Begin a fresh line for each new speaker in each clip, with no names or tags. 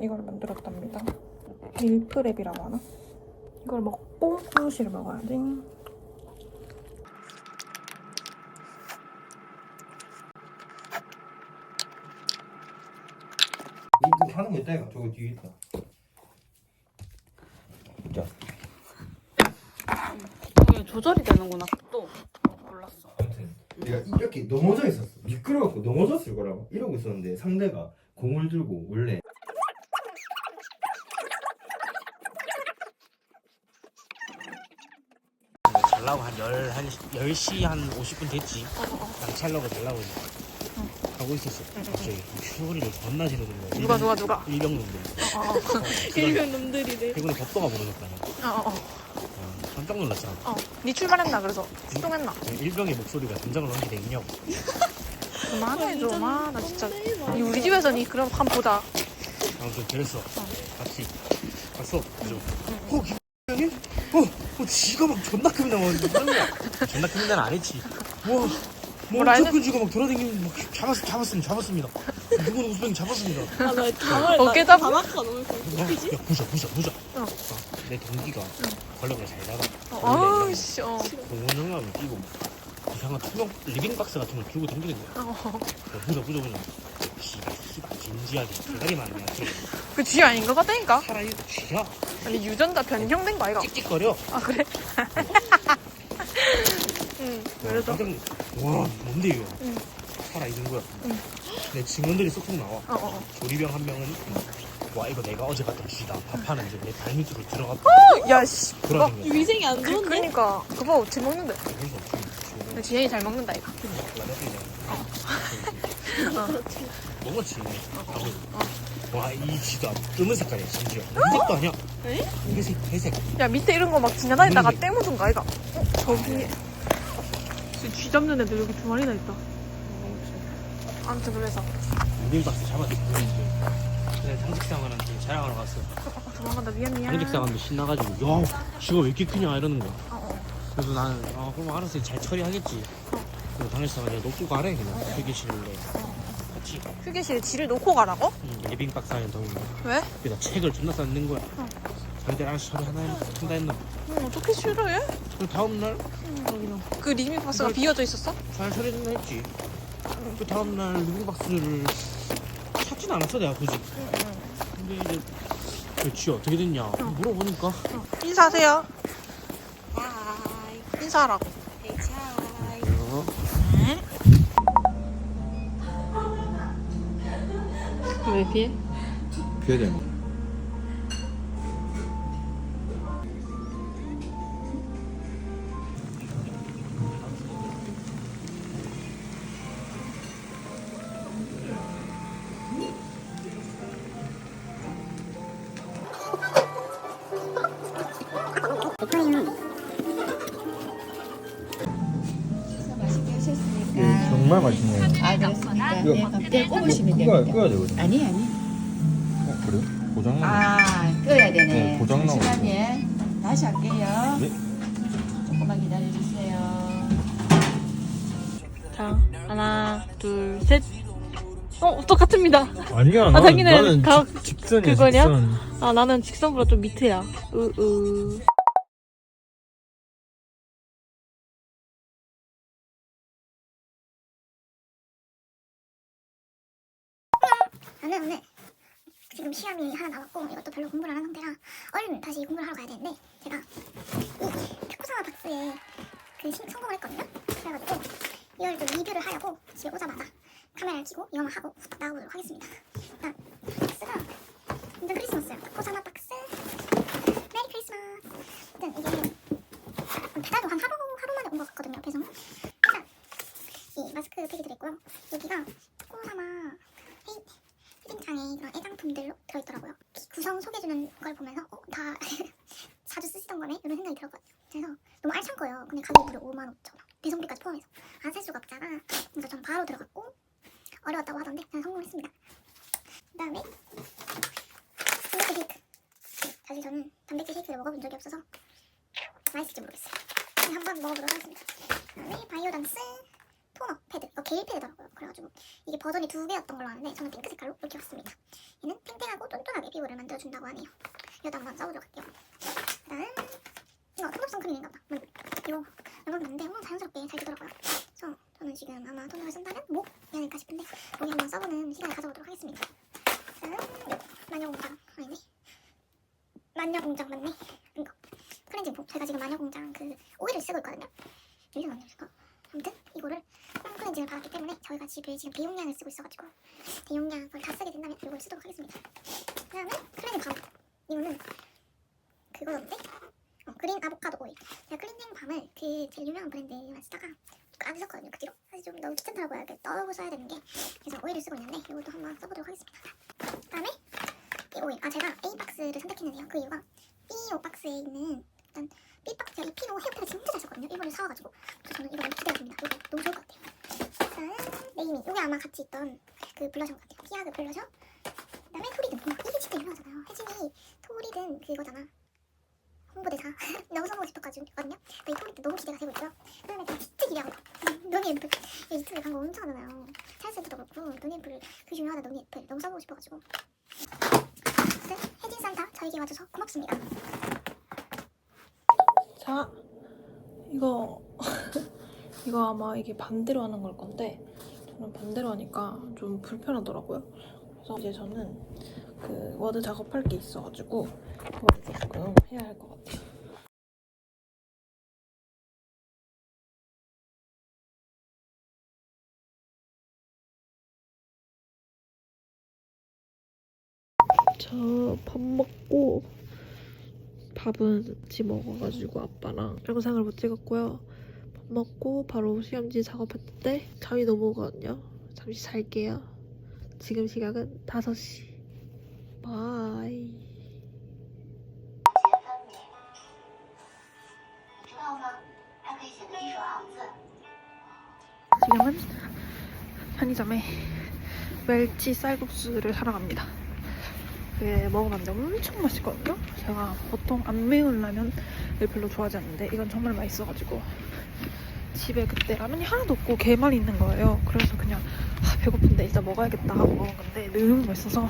이걸 만들었답니다. 밀프랩이라고 하나? 이걸 먹고 후르시를 먹어야지.
이거 하는 거 있다 이거 저거 뒤에 있다 자
이게 조절이 되는구나. 또 몰랐어.
아무튼 내가 이렇게 넘어져 있었어 미끄러워갖고 넘어졌을 거라고 이러고 있었는데 상대가 공을 들고 원래
잘라고 한 10, 한 10시 한 50분 됐지. 난 찰라고 잘라고 이제 하고 있었어. 갑자기 슈리를 겁나 지르는 거야.
누가 누가 누가?
일병놈들.
일병 놈들이래.
최근에 법도가 부르셨다냐.
어어 어.
어, 깜짝 놀랐잖아.
어. 니 출발했나 그래서 출동했나?
일병의 목소리가 된장을 넘게 돼 있냐고.
그만해 좀. 아, 나 진짜. 니 우리 집에서 니 그럼 한번 보자.
아무튼 그랬어. 같이 갔어. 그래서 어, 김병이? 어, 어, 지가 막 존나 크게 나왔는데. 존나 크게 나는 안 했지. 와, 뭐
뭐라
엄청? 큰 쥐가 막 돌아다니는 막 잡았, 잡았습니다. 잡았습니다. 누구 누구 수병이 잡았습니다.
아나 당을
어깨 잡아?
방학가 너무
야, 야 보자 보자 보자
어.
내 동기가 걸레가 잘 잡아
어, 아우씨. 어.
공원영감을 끼고 이상한 투명 리빙박스 같은 걸 들고 다니는 거야
어.
야, 보자 보자 보자 씨발 진지하게 대가리만 안 해.
그쥐 아닌 것 같다니까?
살아있는 쥐야
아니 유전자 변형된 거 아이가?
찍찍거려
아 그래? 응. 그래서
깜짝 놀- 와 뭔데 이거
응.
살아 있는 거야
응.
내 증언들이 쏙쏙 나와
어, 어, 어.
조리병 한 명은 와 이거 내가 어제 봤던 쥐다 밥하는 데 내 발밑으로 들어가
야 씨.
돌아다니는 거야
위생이 안
그,
좋은데?
그니까 그거 어떻게 먹는데? 근데 지현이 잘 먹는다 이거.
먹었지. 와, 이 쥐도 검은 색깔이야, 심지어. 회색도 아니야.
에?
회색, 회색.
야 밑에 이런 거 막 지나다니다가
음.
떼묻은 거 아이가? 어 저기. 쥐 잡는 애들 여기 두 마리나 있다. 아무튼 그래서
무빙박스 잡았지. 내가 상직상한테 자랑하러 갔어.
어, 도망간다 미안 미안.
상직상한테 신나가지고, 야, 쥐가 왜 이렇게 크냐, 이러는 거야.
어, 어.
그래서 나는, 아, 그럼 알았어. 잘 처리하겠지. 그래서 당일상한테 놓고 가래, 그냥. 휴게실에.
휴게실에 쥐를 놓고 가라고?
응, 리빙박스 안에 더 있는
왜?
그래서 책을 존나 쌓는 거야.
어.
자기들 알아서 처리 하나 한다 했나 봐.
응, 어떻게 싫어해?
그 다음날, 그냥
그 리빙 박스가
뭘-
비어져 있었어?
잘 처리 된다 했지. 그 다음 날 리빙 박스를 찾진 않았어, 내가 굳이. 근데 이제 그쥐 어떻게 됐냐 물어보니까
어. 인사하세요. 인사하라고.
어,
왜 피해?
피해야 되는 거
맛있게 하셨으니까.
네, 정말 맛있네요
아, 그렇습 네, 밥때 꼽으시면
끄야,
됩니다.
끄야 되거든요
아니, 아니.
어 그래요? 고장 나네
아, 끄야 되네.
네, 고장 나고
잠시만요. 다시 할게요.
네.
조금만 기다려 주세요.
자, 하나, 둘, 셋. 어, 똑같습니다.
아니야
아, 자기는
나는
가-
직, 직선이야
그거냐?
직선
아, 나는 직선보다 좀 밑에야. 으, 으.
오늘 지금 시험이 하나 남았고 이것도 별로 공부를 안 한 상태라 얼른 다시 공부를 하러 가야 되는데 제가 이 특구상화 박스에 그 신- 성공을 했거든요. 그래가지고 이걸 좀 리뷰를 하려고 집에 오자마자 카메라를 켜고 이거만 하고 후딱 나가보도록 하겠습니다. 일단 박스가 완전 크리스마스예요 특구상화 박스 메리 크리스마스 일단 이게 배달도 한 하루 하루 만에 온 것 같거든요 배송은 일단 이 마스크 팩이 들어있고요 여기가 특구상화 헤이 채팅창에 그런 애장품들로 들어있더라고요. 구성 소개해주는 걸 보면서 어, 다 자주 쓰시던 거네 이런 생각이 들었거든요. 그래서 너무 알찬 거예요. 근데 가격이 무려 5만 5천 원. 배송비까지 포함해서 안 살 수가 없잖아. 그래서 전 바로 들어갔고 어려웠다고 하던데 저는 성공했습니다. 그다음에 단백질 쉐이크. 네, 사실 저는 단백질 쉐이크를 먹어본 적이 없어서 맛있을지 모르겠어요. 네, 한번 먹어보도록 하겠습니다. 그다음에 바이오단스 토너 패드, 어, 게일 패드더라고요. 그래가지고 이게 버전이 두 개였던 걸로 아는데 저는 핑크 색깔로 이렇게 왔습니다. 얘는 탱탱하고 하고 쫀쫀하게 피부를 만들어준다고 하네요. 이것도 한번 써보도록 할게요. 그다음 이거 톤업성 크림인가. 음, 이거 영광 맞는데 엄청 자연스럽게 잘 되더라고요. 그래서 저는 지금 아마 토너를 쓴다면 목이 아닐까 싶은데 목에 한번 써보는 시간을 가져보도록 하겠습니다. 그다음 이거 마녀공장 아니네. 마녀 공장 맞네. 이거 클렌징 폼. 제가 지금 마녀 공장 그 오일을 쓰고 있거든요. 여기서 만들까? 아무튼 이거를 홈 클렌징을 받았기 때문에 저희가 집에 지금 대용량을 쓰고 있어가지고 대용량을 다 쓰게 된다면 이걸 쓰도록 하겠습니다. 그다음에 클렌징 밤. 이거는 그거였는데 어, 그린 아보카도 오일. 제가 클렌징 밤을 그 제일 유명한 브랜드만 쓰다가 안 썼거든요. 그 뒤로 사실 좀 너무 귀찮더라고요. 이렇게 떠고 써야 되는 게 그래서 오일을 쓰고 있는데 이것도 한번 써보도록 하겠습니다. 그 다음에 이 오일. 아 제가 A 박스를 선택했는데요. 그 이유가 B5 박스에 있는 일단 B 박스 제가 이 피노 헤어팩을 진짜 잘 썼거든요. 일본에 사와가지고 저는 이거 너무 기대가 됩니다. 이거 너무 좋을 것 같아요. 일단 네이미 이게 아마 같이 있던 그 블러셔인 것 같아요. 피아그 블러셔. 그다음에 토리든 어, 이게 진짜 유명하잖아요. 혜진이 토리든 그거잖아. 홍보대사 너무 써보고 싶었거든요. 이 토리든 너무 기대가 되고 있고요. 그다음에 제가 진짜 기대하고 노니 이 유튜브에 광고 엄청 하잖아요. 찰스도 그렇고 노니 앰플 그 유명하다 노니 앰플 너무 써보고 싶어가지고 아무튼 혜진 산타 저에게 와줘서 고맙습니다.
자, 이거 이거 아마 이게 반대로 하는 걸 건데 저는 반대로 하니까 좀 불편하더라고요. 그래서 이제 저는 그 워드 작업할 게 있어가지고 그걸 조금 해야 할 것 같아요. 저 밥 먹고 밥은 같이 먹어가지고 아빠랑 영상을 못 찍었고요. 밥 먹고 바로 수염지 작업했는데 잠이 너무 오거든요. 잠시 잘게요. 지금 시각은 5시. 바이. 지금은 편의점에 멸치 쌀국수를 사러 갑니다. 그게 먹어봤는데 엄청 맛있거든요. 제가 보통 안 매운 라면을 별로 좋아하지 않는데 이건 정말 맛있어가지고 집에 그때 라면이 하나도 없고 게만 있는 거예요. 그래서 그냥 아, 배고픈데 이따 먹어야겠다 하고 먹은 건데 너무 맛있어서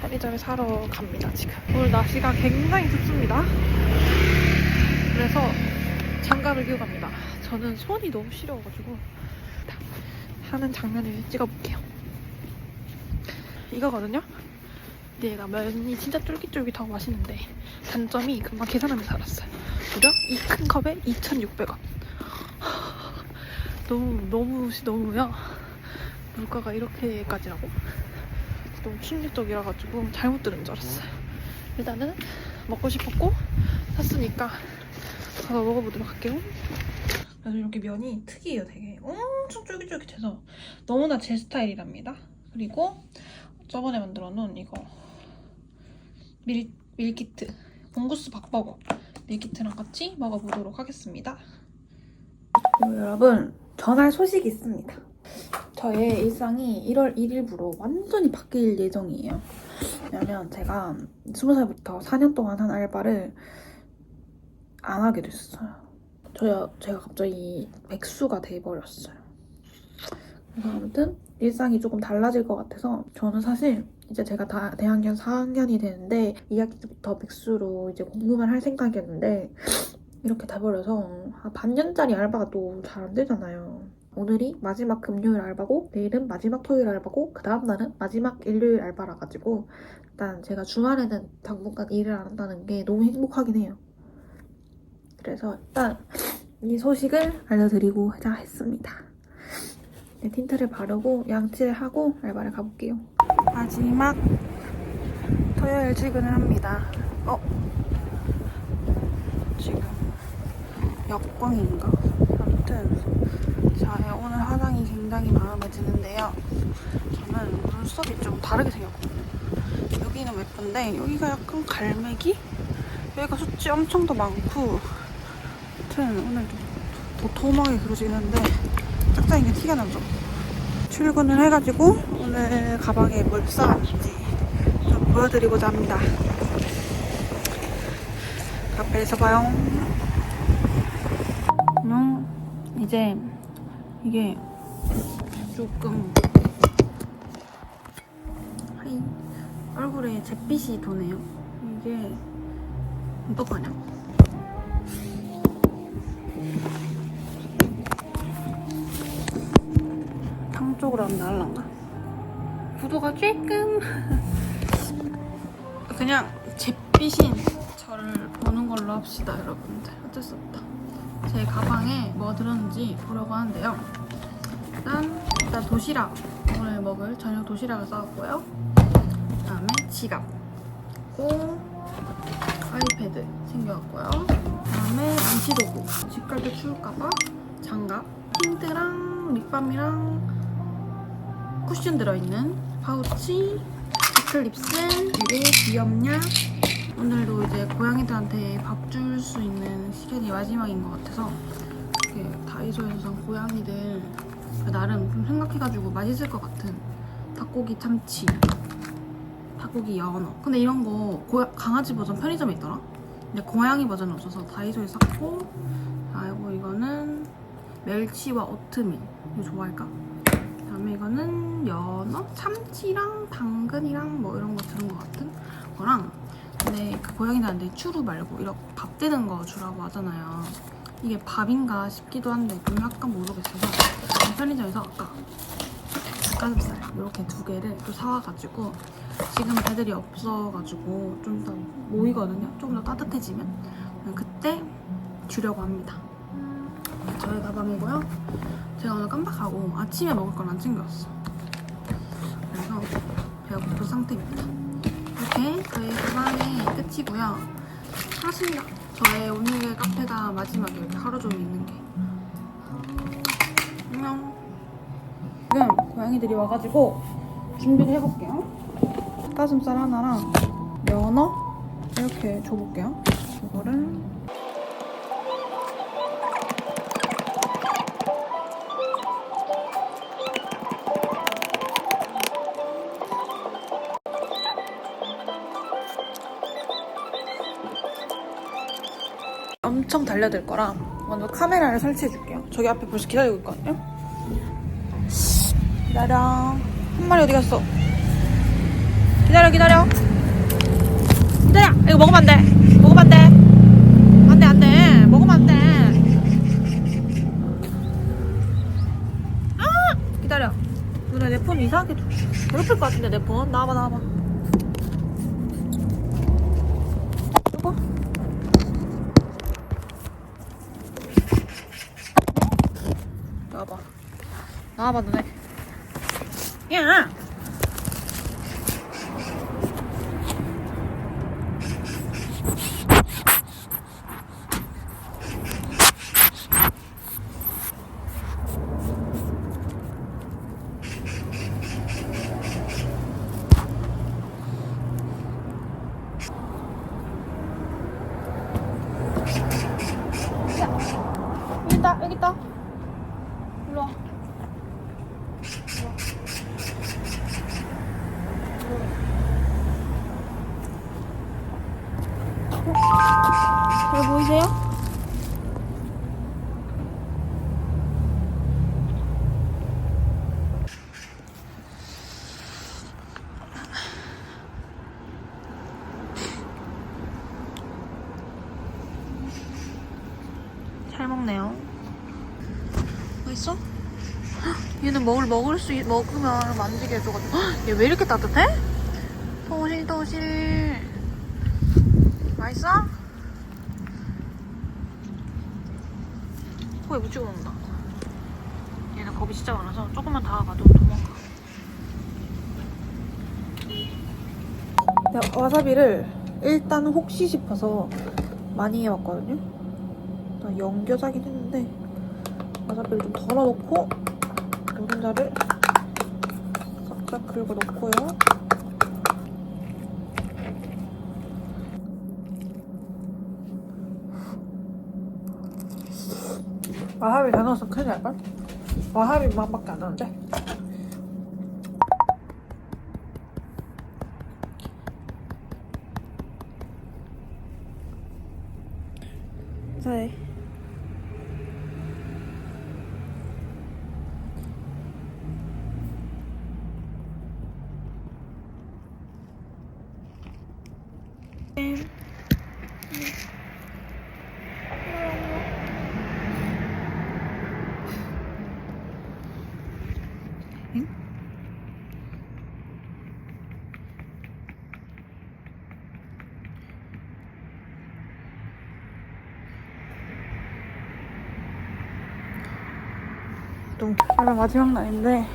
편의점에 사러 갑니다. 지금 오늘 날씨가 굉장히 춥습니다. 그래서 장갑을 끼고 갑니다. 저는 손이 너무 시려워가지고 하는 장면을 찍어볼게요. 이거거든요. 얘가 면이 진짜 쫄깃쫄깃하고 맛있는데 단점이 금방 계산하면서 알았어요. 무려 이 큰 컵에 2,600원. 너무 너무 너무야. 물가가 이렇게까지라고? 너무 충격적이라 가지고 잘못 들은 줄 알았어요. 일단은 먹고 싶었고 샀으니까 가서 먹어보도록 할게요. 그래서 이렇게 면이 특이해요, 되게. 엄청 쫄깃쫄깃해서 너무나 제 스타일이랍니다. 그리고 저번에 만들어 놓은 이거 밀, 밀키트 봉구스 박버거 밀키트랑 같이 먹어보도록 하겠습니다. 여러분, 전할 소식이 있습니다. 저의 일상이 1월 1일부로 완전히 바뀔 예정이에요. 왜냐면 제가 20살부터 4년 동안 한 알바를 안 하게 됐어요. 저야 제가 갑자기 백수가 돼버렸어요. 그래서 아무튼 일상이 조금 달라질 것 같아서 저는 사실 이제 제가 다 대학년 4학년이 되는데 2학기 때부터 백수로 이제 공부만 할 생각이었는데 이렇게 돼버려서 아, 반년짜리 알바가 또 잘 안 되잖아요. 오늘이 마지막 금요일 알바고 내일은 마지막 토요일 알바고 그 다음 날은 마지막 일요일 알바라 가지고 일단 제가 주말에는 당분간 일을 안 한다는 게 너무 행복하긴 해요. 그래서 일단 이 소식을 알려드리고자 했습니다. 네, 틴트를 바르고 양치를 하고 알바를 가볼게요. 마지막 토요일 출근을 합니다. 어? 지금 역광인가? 아무튼 저의 오늘 화장이 굉장히 마음에 드는데요. 저는 눈썹이 좀 다르게 생겼거든요. 여기는 예쁜데 여기가 약간 갈매기? 여기가 숱이 엄청 더 많고 아무튼 오늘 좀 도톰하게 그려지는데 짝짝인 게 티가 나죠. 출근을 해가지고 오늘 가방에 뭘 싸왔는지 좀 보여드리고자 합니다. 카페에서 봐요. 음, 이제 이게 조금 하이 얼굴에 잿빛이 도네요. 이게 어떡하냐? 하면 나을란가? 구도가 조금 그냥 잿빛인 저를 보는 걸로 합시다 여러분들. 어쩔 수 없다. 제 가방에 뭐 들었는지 보려고 하는데요. 일단 일단 도시락. 오늘 먹을 저녁 도시락을 싸왔고요. 그 다음에 지갑. 그리고 아이패드 챙겨왔고요. 그 다음에 안치도구. 집갈때 추울까봐 장갑. 틴트랑 립밤이랑 쿠션 들어있는 파우치 에클립스 그리고 비염약. 오늘도 이제 고양이들한테 밥 줄 수 있는 시간이 마지막인 것 같아서 다이소에서 산 고양이들 나름 좀 생각해가지고 맛있을 것 같은 닭고기 참치 닭고기 연어. 근데 이런 거 고- 강아지 버전 편의점에 있더라? 근데 고양이 버전은 없어서 다이소에 샀고 그리고 이거는 멸치와 오트밀. 이거 좋아할까? 그다음에 이거는 연어, 참치랑 당근이랑 뭐 이런 거 들은 것 같은 거랑 근데 그 고양이들한테 추루 말고 이렇게 밥 되는 거 주라고 하잖아요. 이게 밥인가 싶기도 한데 좀 약간 모르겠어서 편의점에서 아까 닭가슴살 이렇게 두 개를 또 사와가지고 지금 애들이 없어가지고 좀 더 모이거든요. 조금 더 따뜻해지면 그때 주려고 합니다. 저의 가방이고요. 제가 오늘 깜빡하고 아침에 먹을 걸 안 챙겨왔어. 그래서 배가 고픈 상태입니다. 이렇게 저희 가방이 끝이고요. 하신다. 저의 오늘의 카페가 마지막에 이렇게 하루 종일 있는 게. 안녕. 지금 고양이들이 와가지고 준비를 해볼게요. 닭가슴살 하나랑 연어 이렇게 줘볼게요. 이거를 엄청 달려들 거라 먼저 카메라를 설치해 줄게요. 저기 앞에 벌써 기다리고 있거든요. 기다려. 한 마리 어디 갔어? 기다려, 기다려. 기다려. 이거 먹으면 안 돼. 먹으면 안 돼. 안 돼, 안 돼. 먹으면 안 돼. 아! 기다려. 누나 내 폰 이상하게 괴롭힐 것 같은데, 내 폰. 나와봐, 나와봐. 이거? 나와봐. 나와봐, 너네. 야! 여기 있다. 일로 와. 잘 보이세요? 잘 먹네요. 맛있어? 헉, 얘는 먹을 먹을 수 있- 먹으면 만지게 해줘가지고 얘 왜 이렇게 따뜻해? 도실 도실 맛있어? 코에 묻히고 논다. 얘는 겁이 진짜 많아서 조금만 다가가도 도망가. 와사비를 일단 혹시 싶어서 많이 해왔거든요. 일단 연겨자긴 했는데 와사비를 좀 덜어놓고 노른자를 싹싹 긁어 놓고요. 와사비 다 넣어서 큰일 날걸? 와사비 맛밖에 안 나는데? 네. 원래 마지막 날인데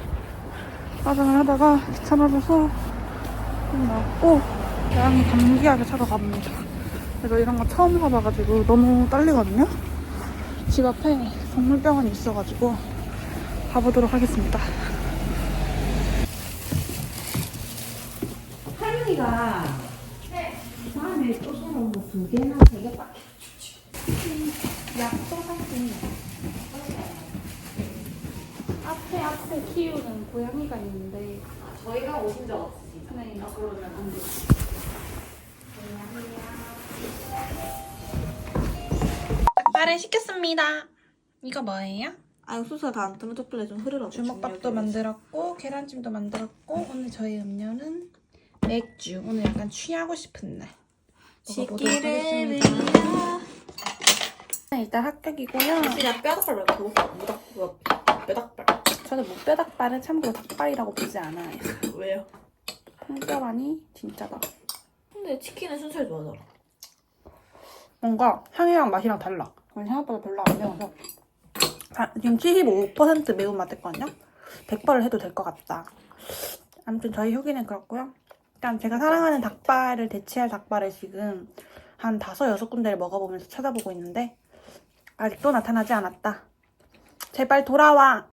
화장을 하다가 귀찮아져서 좀 나왔고 고양이 감기약에 찾아갑니다. 그래서 이런 거 처음 가봐가지고 너무 떨리거든요. 집 앞에 동물병원이 있어가지고 가보도록 하겠습니다.
할머니가 다음에 또 서로 뭐두 개나 세 개밖에 약속 할수
앞에 앞에 키우는 고양이가 있는데
저희가 오신 적 없으시죠?
네.
아, 그러면 안 돼요.
닭발을 시켰습니다. 이거 뭐예요? 아, 수서 다안 뜨면 촛불에 좀 흐르러 주먹밥도 만들었고 계란찜도 만들었고 오늘 저희 음료는 맥주. 오늘 약간 취하고 싶은 날. 먹어보도록 하겠습니다. 네, 일단 합격이고요.
그냥 뼈닭발 말고 무닭 뭐 뼈닭발
저는 무뼈 닭발을 참고로 닭발이라고 보지 않아요.
왜요?
통뼈만이 진짜다.
근데 치킨은 순살 좋아하잖아
뭔가 향이랑 맛이랑 달라. 그건 생각보다 별로 안 매워서. 아, 지금 75% 매운맛 됐거든요? 100발을 해도 될 것 같다. 아무튼 저희 후기는 그렇고요. 일단 제가 사랑하는 닭발을 대체할 닭발을 지금 한 다섯 여섯 군데를 먹어보면서 찾아보고 있는데 아직도 나타나지 않았다. 제발 돌아와.